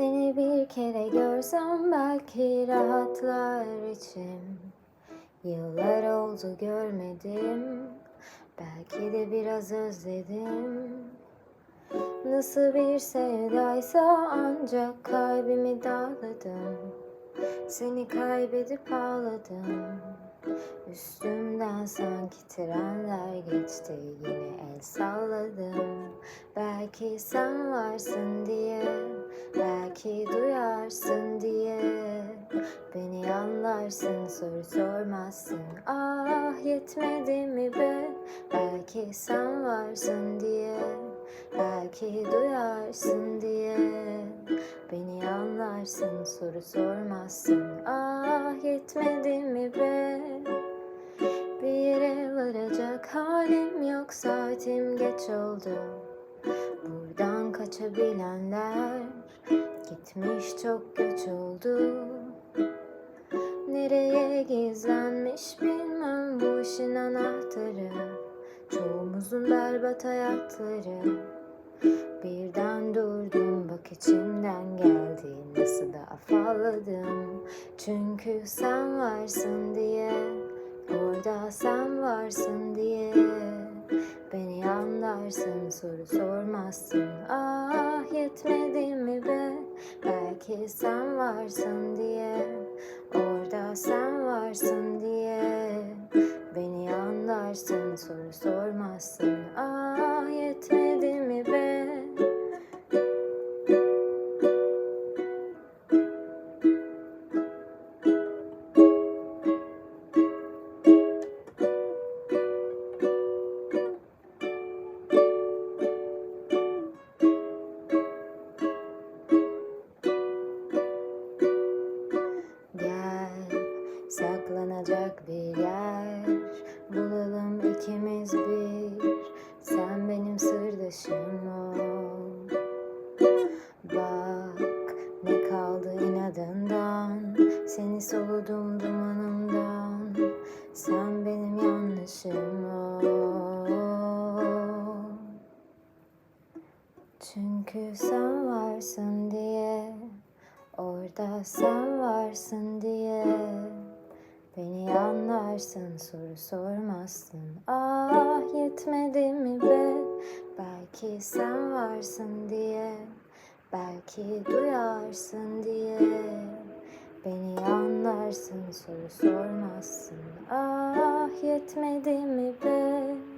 Seni bir kere görsem belki rahatlar içim. Yıllar oldu görmedim Belki de biraz özledim. Nasıl bir sevdaysa ancak kalbimi dağladım. Seni kaybedip ağladım. Üstümden sanki trenler geçti Yine el salladım. Belki sen varsın diye Belki duyarsın diye Beni anlarsın soru sormazsın. Ah yetmedi mi be? Belki sen varsın diye Belki duyarsın diye Beni anlarsın soru sormazsın. Ah yetmedi mi be? Bir yere varacak halim yok saatim geç oldu. Buradan kaçabilenler Gitmiş çok göç oldu. Nereye gizlenmiş bilmem bu işin anahtarı. Çoğumuzun berbat hayatları. Birden durdum bak içimden geldi. Nasıl da afalladım. Çünkü sen varsın diye Orada sen varsın soru sormazsın. Ah yetmedi mi be? Belki sen varsın diye. Orada sen varsın diye. Beni anlarsın soru sormazsın. Ah saklanacak bir yer. Bulalım ikimiz bir. Sen benim sırdaşım ol. Bak ne kaldı inadından. Seni soludum dumanımdan. Sen benim yanlışım ol. Çünkü sen varsın diye Orada sen varsın diye Beni anlarsın soru sormazsın. Ah yetmedi mi be? Belki sen varsın diye. Belki duyarsın diye. Beni anlarsın soru sormazsın. Ah yetmedi mi be